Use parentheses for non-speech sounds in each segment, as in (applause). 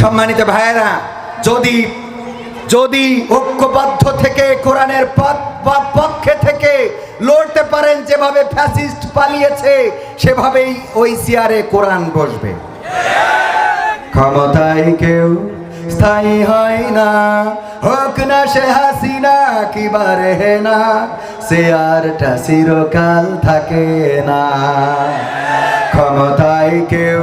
সম্মানিত ভাইয়েরা, যদি যদি ঐক্যবদ্ধ থেকে কোরআনের পক্ষে থেকে লড়তে পারেন যেভাবে ফ্যাসিস্ট পালিয়েছে, সেভাবেই ওই চেয়ারে কোরআন বসবে। ক্ষমতায় কেউ স্থায়ী হয় না, হোক না সে হাসিনা কিবারে না সে আরটা চিরকাল থাকে না। ক্ষমতায় কেউ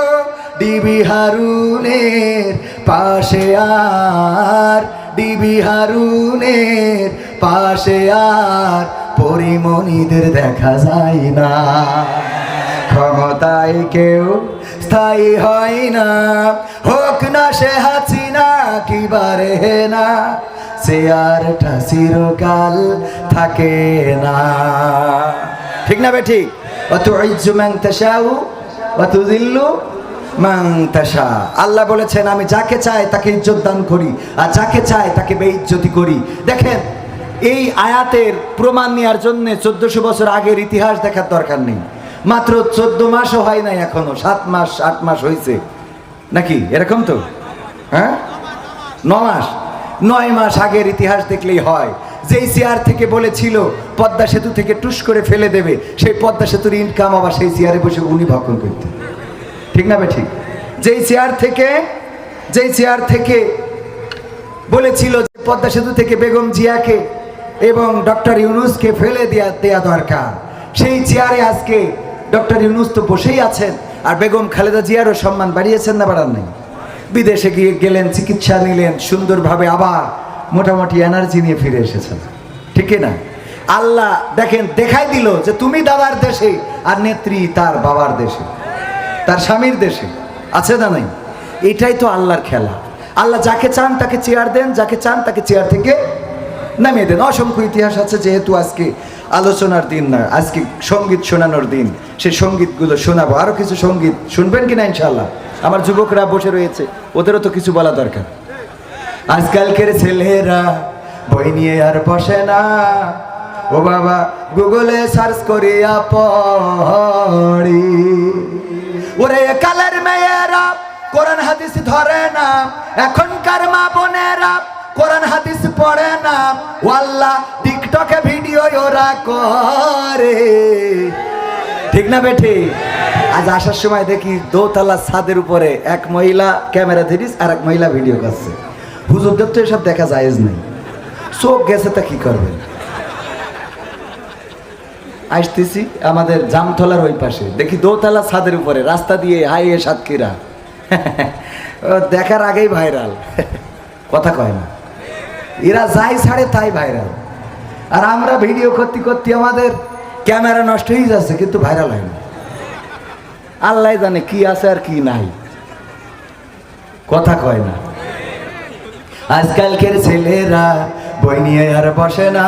ডিবি হারুনের পাশে আর ডিবি হারুনের পাশে আর, পরিমণিদের দেখা যায় না। ক্ষমতায় কেউ স্থায়ী হয় না। হোক না সে হাসি না কি বারে না, সে আরটা চিরকাল থাকে না। ঠিক না বে ঠিক? অত ইজ্জু ম্যাং তাশাউ, অত দিল্লু তাশা। আল্লাহ বলেছেন, আমি যাকে চাই তাকে ইজ্জত দান করি, আর যাকে চাই তাকে বেইজ্জতি করি। দেখেন, এই আয়াতের প্রমাণ নেওয়ার জন্য চোদ্দশো বছর আগের ইতিহাস দেখার দরকার নেই। মাত্র চোদ্দ মাসও হয় নাই এখনও, সাত মাস, আট মাস হয়েছে নাকি? এরকম তো? হ্যাঁ? ন মাস। নয় মাস আগের ইতিহাস দেখলেই হয়। যেই চেয়ার থেকে বলেছিল, পদ্মা সেতু থেকে টুস করে ফেলে দেবে, সেই পদ্মা সেতুর ইনকাম আবার সেই চেয়ারে বসে উনি ভক্ষণ করতেন। ঠিক না ঠিক যেই চেয়ার থেকে, যেই চেয়ার থেকে বলেছিল যে পদ্মা সেতু থেকে বেগম জিয়াকে এবং ডক্টর ইউনুসকে ফেলে দেয়া দেয়া দরকার, সেই চেয়ারে আজকে ডক্টর ইউনুস তো বসেই আছেন, আর বেগম খালেদা জিয়ারও সম্মান বাড়িয়েছেন না বাড়ান নাই। বিদেশে গিয়ে গেলেন, চিকিৎসা নিলেন, সুন্দরভাবে আবার মোটামুটি এনার্জি নিয়ে ফিরে এসেছেন। ঠিক না? আল্লাহ দেখেন, দেখাই দিল যে তুমি দাদার দেশে আর নেত্রী তার বাবার দেশে। তার স্বামীর দেশে। আছে না নাই? এটাই তো আল্লাহর খেলা। আল্লাহ যাকে চান তাকে চেয়ার দেন, যাকে চান তাকে চেয়ার থেকে নামিয়ে দেন। অসংখ্য ইতিহাস আছে যেহেতু আজকে আলোচনার দিন না, আজকে সংগীত শোনানোর দিন। সেই সঙ্গীতগুলো শোনাবো। আরও কিছু সংগীত শুনবেন কি না ইনশাল্লাহ আমার যুবকরা বসে রয়েছে, ওদেরও তো কিছু বলা দরকার। আজকালকের ছেলেরা বই নিয়ে আর বসে না। ও বাবা, গুগলে সার্চ করিয়া পড়ি। ওরে কালের মেয়েরা, কোরআন হাদিস ধরে না, এখনকার মা বোনেরা, কোরআন হাদিস পড়ে না। ওয়াল্লা টিকটকে ভিডিও ওরা করে। ঠিক না বেঠি? আজ আসার সময় দেখি দোতলা ছাদের উপরে এক মহিলা ক্যামেরা ধরিস আর এক মহিলা ভিডিও করছে। হুজুরদের তো এসব দেখা যায়জ নাই। চোখ গেছে তা কি করবেন? আসতেছি আমাদের জামতলার ওই পাশে। দেখি দোতলা ছাদের উপরে, রাস্তা দিয়ে হাইয়ে সাতক্ষীরা। ও, দেখার আগেই ভাইরাল। কথা কয় না। এরা যাই ছাড়ে তাই ভাইরাল। আর আমরা ভিডিও করতে করতে আমাদের ক্যামেরা নষ্ট হয়ে যাচ্ছে, কিন্তু ভাইরাল হয় না। আল্লাহ জানে কি আছে আর কি নাই। কথা কয় না। আজকালকের ছেলেরা বই নিয়ে আর বসে না।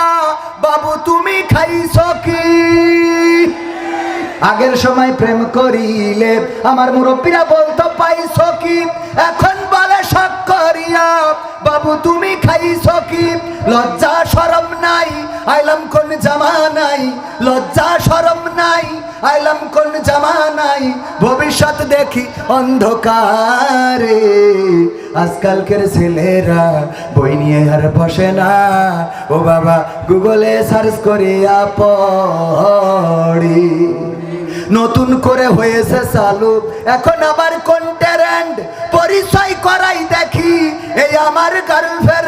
করিয়া বাবু তুমি খাইছ কি? আগের সময় প্রেম করিলে আমার মুরব্বীরা বলতো, পাইছ কি? এখন বলে, শখ করিয়া, বাবু তুমি খাইছো কি? লজ্জা সরম নাই, আইলাম কোন জামানাই লজ্জা সরম নাই, আইলাম কোন জামানাই ভবিষ্যৎ দেখি অন্ধকারে। আজকালকের ছেলেরা বই নিয়ে আর বসে না। ও বাবা, গুগলে সার্চ করিয়া পড়ি। নতুন করে হয়েছে চালু। এখন আবার কোন ট্যারেন্ট পরিচয় করাই দেখি। এই আমার গার্লফ্রেন্ড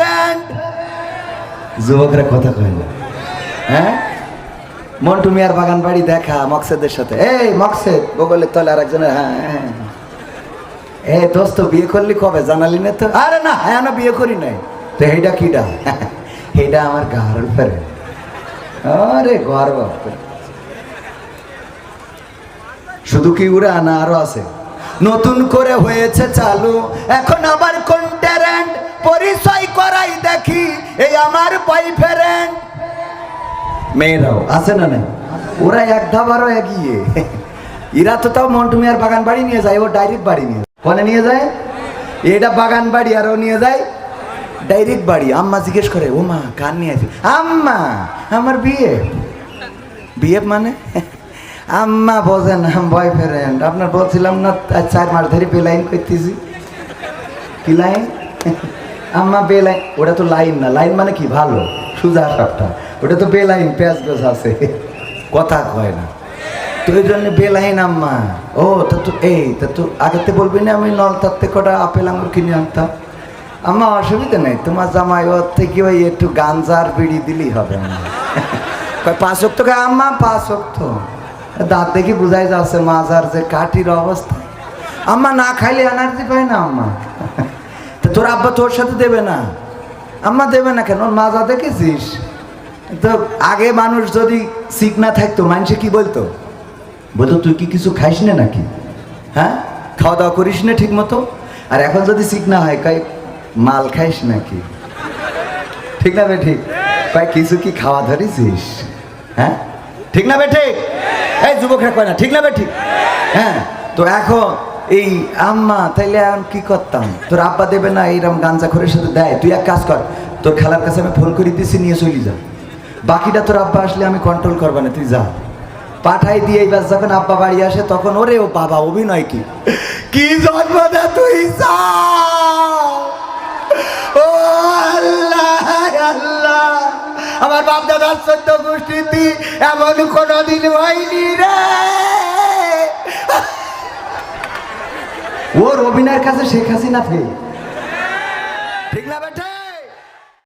যুবকরা কথা কয় না। হ্যাঁ? মন্টু মিয়ার বাগান বাড়ি দেখা মকসেদের সাথে। এই, মকসেদ, বগলের তলে আর একজনের হ্যাঁ হ্যাঁ। এ দোস্ত, বিয়ে করলি কবে? জানালি না তো? আরে না হ্যাঁ না, বিয়ে করি নাই। তো এইটা কিডা? (laughs) এইটা আমার গার্লফ্রেন্ড আরে, গর্ব। শুধু কি উড়া না আরও আছে? নতুন করে হয়েছে চালু। এখন আবার কোন ট্যারেন্ট পরিচয় করাই দেখি, এই আমার বয়ফ্রেন্ড মেয়েরাও, আছে না নাই? ওরা এক ধাবারও এগিয়ে। এরা তো তাও মন্টু মিয়ার বাগান বাড়ি নিয়ে যায়, ও ডাইরেক্ট বাড়ি নিয়ে কনে নিয়ে যায়? এটা বাগান বাড়ি আর ও নিয়ে যায়, ডাইরেক্ট বাড়ি। আম্মা জিজ্ঞেস করে, ও মা, কার নিয়ে আছে আম্মা, আমার বিয়ে। বিয়ে মানে? আম্মা বোঝেন বয়ফ্রেন্ড আপনার বলছিলাম না চার মাস ধরে বেলাইন করতেছি কি লাইন? আম্মা বেলাইন ওটা তো লাইন না। লাইন মানে কি? ভালো, সুজা সবটা ওটা তো বেলাইন পেঁয়াজ গোছ আছে। কথা কয় না। তো ওই জন্য বেলাইন আম্মা। ও, তা তো এই, তা তো আগেতে বলবি না আমি নল তার থেকে কটা আপেল আঙুর কিনে আনতাম। আম্মা, অসুবিধা নেই, তোমার জামাই ওর থেকে ওই একটু গাঞ্জার বিড়ি দিলেই হবে আমার পাঁচ অক্ত? আম্মা, পাঁচ অক্ত। দাঁত দেখি বুঝাই যাচ্ছে মাজার যে কাঠির অবস্থা। আম্মা, না খাইলে এনার্জি পায় না আম্মা। তো তোর আব্বা তোর সাথে দেবে না। আম্মা দেবে না কেন? ওর মাজা দেখেছিস। তো আগে মানুষ যদি সিক না থাকতো, মানুষে কি বলতো? বলতো, তুই কি কিছু খাইস না নাকি? হ্যাঁ? খাওয়া দাওয়া করিস না ঠিক মতো আর এখন যদি সিক না হয়, কয়, মাল খাইস নাকি? ঠিক না বে ঠিক কয়, কিছু কি খাওয়া ধরেছিস? হ্যাঁ? ঠিক না বে ঠিক এই যুবকরা কয় না, ঠিক না বে ঠিক হ্যাঁ? তো এখন এই, আম্মা, তাইলে এখন কি করতাম? তোর আব্বা দেবে না এইরকম গাঞ্জা খরের সাথে দেয়। তুই এক কাজ কর, তোর খালার কাছে আমি ফোন করে দিছি, নিয়ে চলি যা। বাকিটা তোর আব্বা আসলে আমি কন্ট্রোল করব না, তুই যা। পাঠাই দিয়ে এইবার যখন আব্বা বাড়ি আসে, তখন ওরে ও বাবা, অভিনয় কি? কি জন্ম দে তুই, যা! ও আমার বাপ দাদার সত্য গোষ্ঠীতে এমন কোনোদিন হয়নি রে। ওর রবিনার কাছে শেখ হাসিনা ফেল। ঠিক না বেটা?